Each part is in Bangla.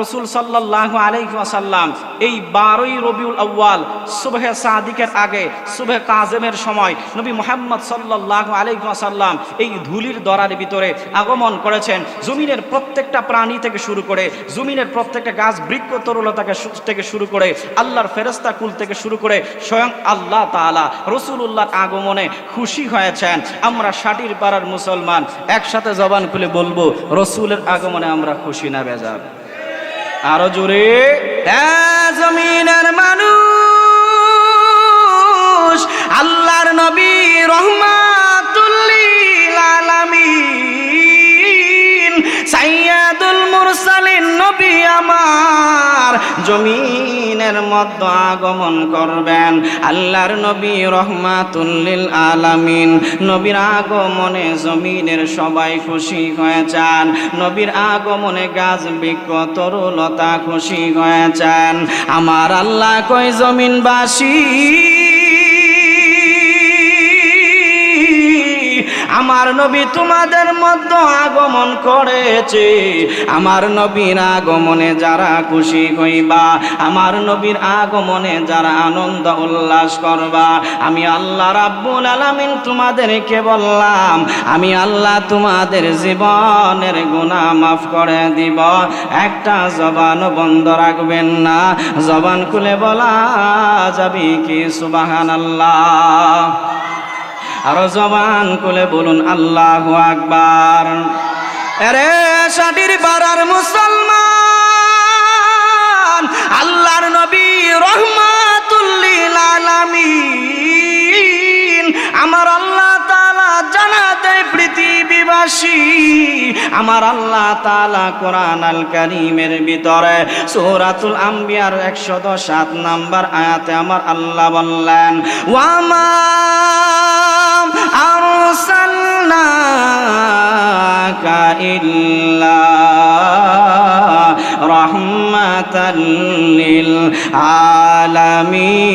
রসুল সাল্লাহ আলাইসাল্লাম এই বারোই রবিউল আউ্য়াল সুবহে সাদিকের আগে, সুবহে কাজেমের সময় নবী মোহাম্মদ সাল্লাহ আলাইসাল্লাম এই ধুলির দরার ভিতরে আগমন করেছেন। জমিনের প্রত্যেকটা প্রাণী থেকে শুরু করে, জমিনের প্রত্যেকটা গাছ বৃক্ষ তরুলতাকে থেকে শুরু করে, আল্লাহর ফেরেস্তা কুল থেকে শুরু করে স্বয়ং আল্লাহ তাআলা রসুল্লাহর আগমনে খুশি হয়েছেন। আমরা ষাটির পাড়ার মুসলমান, একসাথে জবান খুলে বলব, রসুলের আগমনে আমরা খুশি না, বেজার। আরও জোরে। জমিনের মানুষ আল্লাহর নবী রহমাতুল্লিল আলামিন সাইয়াদুল মুরসালিন নবী আমার জমিনের মধ্য আগমন করবেন। আল্লাহর নবী রহমাতুল্লিল আলামিন। নবীর আগমনে জমিনের সবাই খুশি হয়ে চান নবীর আগমনে গাছ বৃক্ষ, তরুলতা খুশি হয়ে চান আমার আল্লাহ কই জমিনবাসী আমার নবী তোমাদের মধ্যে আগমন করেছে। আমার নবীর আগমনে যারা খুশি হইবা, আমার নবীর আগমনে যারা আনন্দ উল্লাস করবা, আমি আল্লাহ রাব্বুল আলামিন তোমাদেরকে বললাম, আমি আল্লাহ তোমাদের জীবনের গুনাহ মাফ করে দিব। একটা জবান বন্ধ রাখবেন না, জবান খুলে বলা যাবে কি সুবহানাল্লাহ। আরও জবান কোলে বলুন, আল্লাহ আকবার। আরে ষাটির বারার মুসলমান, আল্লাহর নবী রহমাতুল্লিল আলামিন। আমার আল্লাহ তাআলা জানা দেয় পৃথিবীবাসী, আমার আল্লাহ তাআলা কোরআন আল কারীমের ভিতরে সূরাতুল আম্বিয়ার 107 নাম্বার আয়াতে আমার আল্লাহ বললেন ওয়ামা লিল আলামিন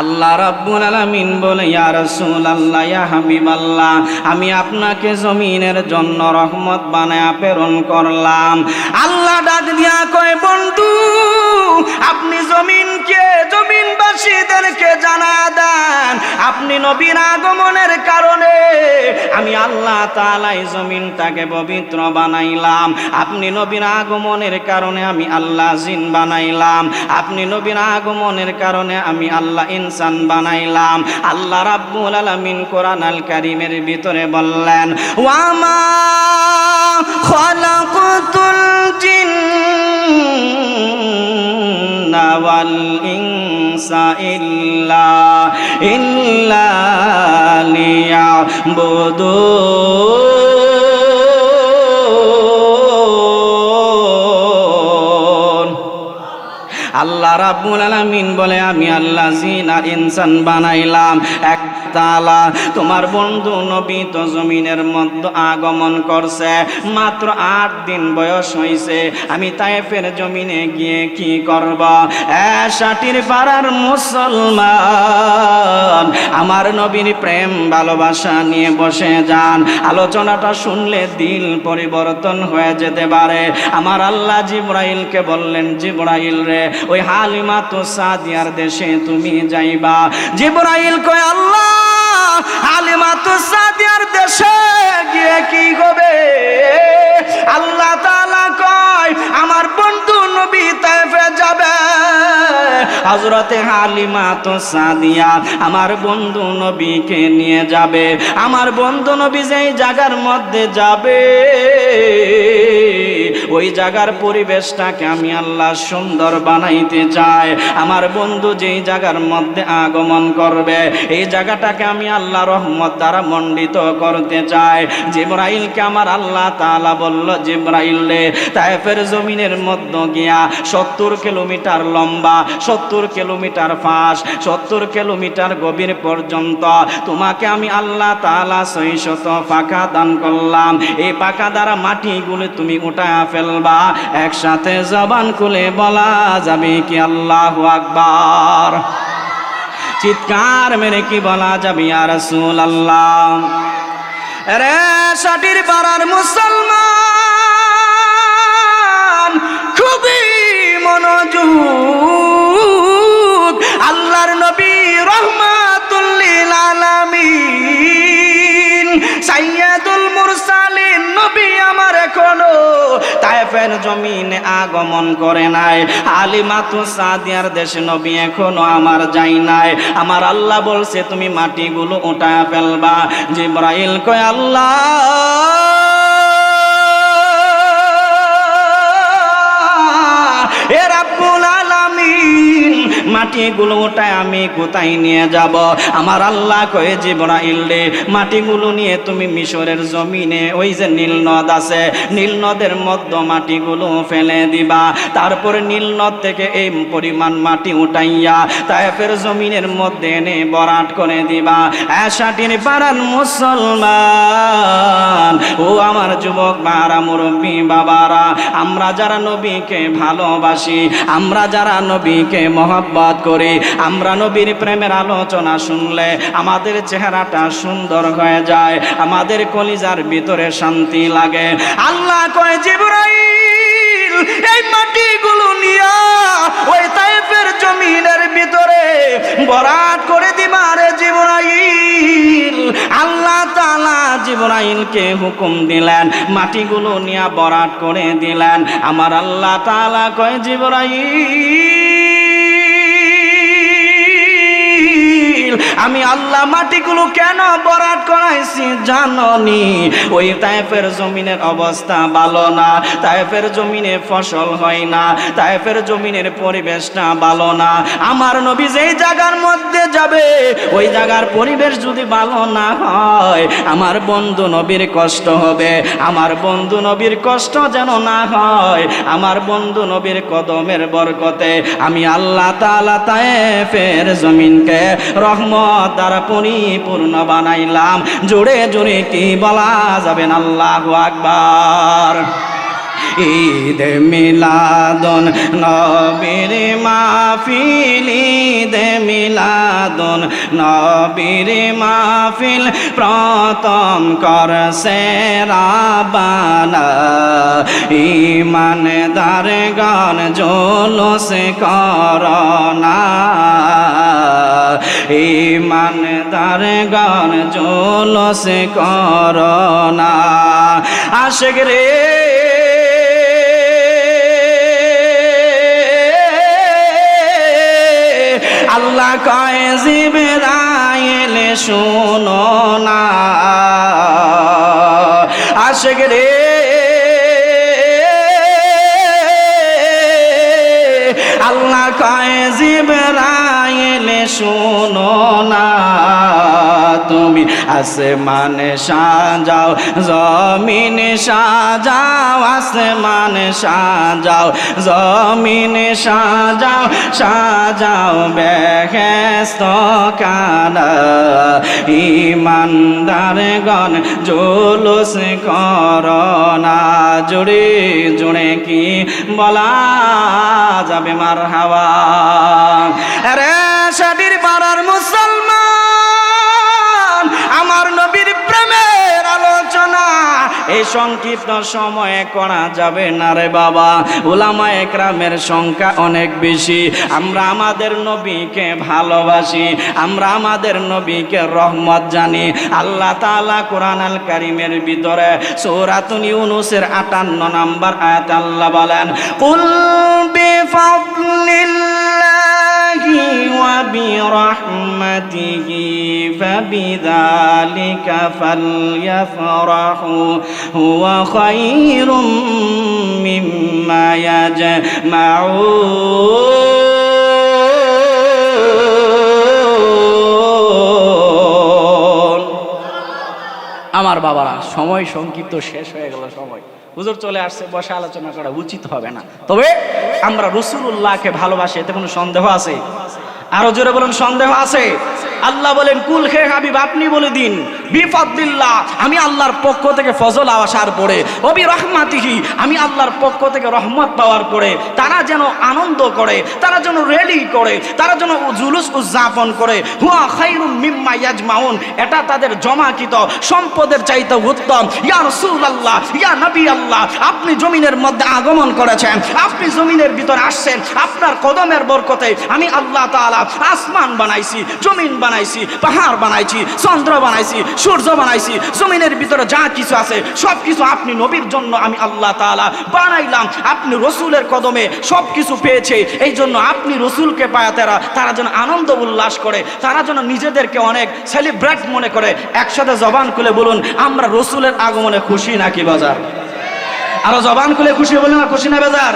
আল্লাহ রাব্বুল আলামিন বলে, ইয়া রাসূলুল্লাহ, ইয়া হাবিবাল্লাহ, আমি আপনাকে জমিনের জন্য রহমত বানায়া প্রেরণ করলাম। আল্লাহ দিয়া কয়, বন্ধু, আপনি জমিনকে জমিনবাসীদেরকে জানা দেন। আপনি নবীর আগমনের কারণে আমি আল্লাহ তাআলাই জমিনটাকে পবিত্র বানাইলাম। আপনি নবীর আগমনের কারণে আমি আল্লাহ জিন বানাইলাম। আপনি নবীর আগমনের কারণে আমি আল্লাহ ইনসান বানাইলাম। আল্লাহ রাব্বুল আলামিন কোরআন আল কারীমের ভিতরে বললেন ওয়ামা খালাকাতুল জিন্না ওয়াল ইনসা ইল্লা ইল্লা আল্লাহ রাব্বুল আলামিন বলে, আমি আল্লাহ জিন ইনসান বানাইলাম। এক তালা তোমার বন্ধু নবী তো জমিনের মধ্যে আগমন করছে। মাত্র আট দিন বয়স হইছে। আমি তাইফের জমিনে গিয়ে কি করব? ষাটির পাড়ার মুসলমান, আমার নবীর প্রেম ভালোবাসা নিয়ে বসে যান। আলোচনাটা শুনলে দিল পরিবর্তন হয়ে যেতে পারে। আমার আল্লাহ জিব্রাইলকে বললেন, জিব্রাইল রে ওই হালিমা তো সাদিয়ার দেশে তুমি যাইবা। জিব্রাইল কয়, আল্লাহ, হালিমা তো সাদিয়ার দেশে গিয়ে কি হবে? আল্লাহ তাআলা কয়, আমার বন্ধু নবী তাইফে যাবে। হজরতে হালিমা তো সাদিয়া আমার বন্ধু নবীকে নিয়ে যাবে। আমার বন্ধু নবী যেই জায়গার মধ্যে যাবে ওই জায়গার পরিবেশটাকে আমি আল্লাহ সুন্দর বানাইতে চাই। আমার বন্ধু যেই জায়গার মধ্যে আগমন করবে, এই জায়গাটাকে আমি আল্লাহ রহমত দ্বারা মণ্ডিত করতে চাই। জিব্রাইলকে আমার আল্লাহ তাআলা বলল, জিব্রাইল রে তাইফের জমিনের মধ্য গিয়া সত্তর কিলোমিটার লম্বা, সত্তর কিলোমিটার ফাঁস, সত্তর কিলোমিটার গভীর পর্যন্ত তোমাকে আমি আল্লাহ তাআলা শত পাকা দান করলাম। এই পাকা দ্বারা মাটিগুলো তুমি উঠায়া ফেলবা, একসাথে জবান খুলে বলা যাবে কি আল্লাহ আকবার। চিৎকার মেরে কি বলা যাবে আর আল্লাহ রে ষাটির পাড়ার মুসলমান, খুবই মনোযোগ। আল্লাহর নবী রহমাতুল্লিল আলামিন, সাইয়্যিদুল মুরসালিন। নবী আমার এখনও তায়েফের জমিনে আগমন করে নাই। আলিমাতু সাদিয়ার দেশে নবী এখনও আমার যাই নাই। আমার আল্লাহ বলছে, তুমি মাটিগুলো উঠায় ফেলবা। জিব্রাইল কয়, আল্লাহ! মাটিগুলো ওটাই আমি কোথায় নিয়ে যাব। আমার আল্লাহ কয়ে, জিব্রাইল রে, মাটিগুলো নিয়ে তুমি মিশরের জমিনে ওই যে নীল নদ আছে, নীল নদের মধ্যে মাটিগুলো ফেলে দিবা। তারপরে নীল নদ থেকে এই পরিমাণ মাটি উঠাইয়া তাইফের জমিনের মধ্যে এনে বরাট করে দিবা। এসাটির পাড়ান মুসলমান যুবক বারা মুরব্বী বাবারা, আমরা যারা নবীকে ভালোবাসি, আমরা যারা নবীকে মহব্বত করি, আমরা নবীর প্রেমের আলোচনা শুনলে আমাদের চেহারাটা সুন্দর হয়ে যায়, আমাদের কলিজার ভিতরে শান্তি লাগে। আল্লাহ কয়, জিবরাইল, এই মাটিগুলো নিয়া ওই তাইফের জিবরাইলকে হুকুম দিলেন? মাটিগুলো নিয়া বরাট করে দিলেন। আমার আল্লাহ তালা কয় জিবরাইল আমি আল্লাহ মাটিগুলো কেন বরাট করাইছি জাননি? ওই তাইফের জমিনের অবস্থা ভালো না, তাইফের জমিনে ফসল হয় না, তাইফের জমিনের পরিবেশটা ভালো না। আমার নবী যেই জায়গার মধ্যে যাবে, ওই জায়গার পরিবেশ যদি ভালো না হয়, আমার বন্ধু নবীর কষ্ট হবে। আমার বন্ধু নবীর কষ্ট যেন না হয়, আমার বন্ধু নবীর কদমের বরকতে আমি আল্লাহ তাআলা তায়েফের জমিনকে রহমত দ্বারা পরিপূর্ণ বানাইলাম। জোরে জোরে কি বলা যাবেন আল্লাহ আকবার। ঈদ মিলাদন, নবীর মাহফিল, ঈদ মিলাদন, নবীর মাহফিল প্রথম করছে রাবানা। ইমানদার গান জোলস করনা। ইমানদার গান জোলস করনা। আশেক রে আল্লাহ কয় জিবরাইল শুনো না। আশেক রে আল্লাহ কয় জিবরাইল শুনো না। তুমি আসমানে সাজাও, জমিন সাজাও, আসমানে সাজাও, জমিন সাজাও সাজাও বেহেস্ত কানা ইমানদার গণ জোলস করনা জুড়ে জুড়ে কি বলা যাবে মার হাওয়া রে সাডির পাড়ার আমার নবীর প্রেমের আলোচনা। এই সংক্ষিপ্ত সময়ে করা যাবে না রে বাবা। ওলামা একরামের সংখ্যা অনেক বেশি। আমরা আমাদের নবীকে ভালোবাসি। আমরা আমাদের নবীকে রহমত জানি। আল্লাহ তাআলা কোরআন আল কারিমের ভিতরে সূরাতুন ইউনুসের 58 নাম্বার আয়াত আল্লাহ বলেন, কুল بالله وبرحمته فبذلك فليفرحوا هو خير مما يجمعون. আমার বাবারা, সময় সংক্ষিপ্ত শেষ হয়ে গেল সময়। হুজুর চলে আসছে, বসে আলোচনা করা উচিত হবে না। তবে আমরা রসুল রসুল্লাহকে ভালোবাসি, এতে কোনো সন্দেহ আছে? আরও জোরে বলুন, সন্দেহ আছে? আল্লাহ বলেন, কুল হে হাবিব, আপনি বলে দিন বিফাদ্দিল্লাহ আমি আল্লাহর পক্ষ থেকে ফজল আসার পরে, অবি রহমাতিহি, আমি আল্লাহর পক্ষ থেকে রহমত পাওয়ার পরে, তারা যেন আনন্দ করে, তারা যেন রেলি করে, তারা যেন জুলুস উদযাপন করে, হুয়া খাইরুম মিম্মা ইয়াজমাউন, এটা তাদের জমাকৃত, সম্পদের চাইতে উত্তম, ইয়া রাসূলুল্লাহ, ইয়া নবী আল্লাহ আপনি জমিনের মধ্যে আগমন করেছেন, আপনি জমিনের ভিতর আসছেন, আপনার কদমের বরকতে আমি আল্লাহ তাআলা আসমান বানাইছি, জমিন বানাইছি, পাহাড় বানাইছি, চন্দ্র বানাইছি, সূর্য বানাইছি, জমিনের ভিতরে যা কিছু আছে সব কিছু আপনি নবীর জন্য আমি আল্লাহ তাআলা বানাইলাম। আপনি রসুলের কদমে সব কিছু পেয়েছে এই জন্য আপনি রসুলকে পায় তারা তারা যেন আনন্দ উল্লাস করে, তারা যেন নিজেদেরকে অনেক সেলিব্রেট মনে করে। একসাথে জবান খুলে বলুন, আমরা রসুলের আগমনে খুশি নাকি বাজার? আরও জবান খুলে খুশি বলুন না খুশি না বাজার?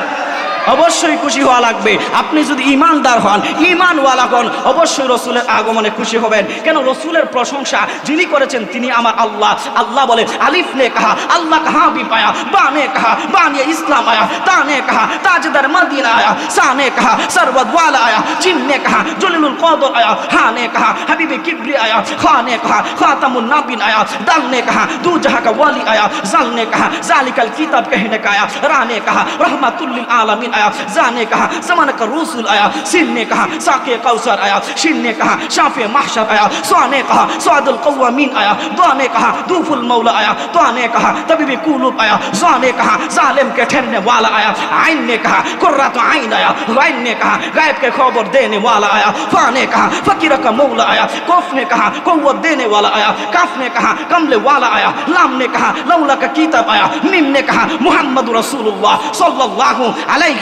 অবশ্যই খুশি হওয়া লাগবে আপনি যদি ইমানদার হন ইমানওয়ালা হন অবশ্যই রসুলের আগমনে খুশি হবেন কেন রসুলের প্রশংসা যিনি করেছেন তিনি আমার আল্লাহ আল্লাহ বলে আলিফ নে কাহা আল্লাহ কাহা বি পায়া বা নে কাহা বা নিয়ে ইসলাম আয়া তা নে কাহা তাজদার মদিনা আয়া সা নে কাহা সরবত ওয়ালা আয়া জিন নে কাহা জলিলুল কদর আয়া হা নে কাহা হাবিবে কিবরি আয়া খা নে কাহা খাতামুন নাবিন আয়া দাল নে কাহা দু জাহাকা ওয়ালি আয়া জাল নে কাহা জালিকাল কিতাব কহনে কায়া রা নে কাহা রহমাতুল্লিল আলামিন आया जा ने कहा, जमान का रसूल आया, सिन ने कहा, साके कौसर आया, शिन ने कहा, शाफे महशर आया स्वा ने कहा, स्वादुल कव्वामीन आया दुआ ने कहा, दूफुल मौला आया दुआ ने कहा, तबीबी कुलूब आया जा ने कहा, जालिम के ठहरने वाला आया आइन ने कहा, कुर्रत आइन आया गायब ने कहा, गायब के खबर देने वाला आया फा ने कहा, फकीर का मौला आया कोफ ने कहा कौवत देने वाला आया काफ ने कहा, कमले वाला आया लाम ने कहा, लौला का किताब आया मिम ने कहा, मोहम्मद रसूलुल्लाह सल्लल्लाहु अलैहि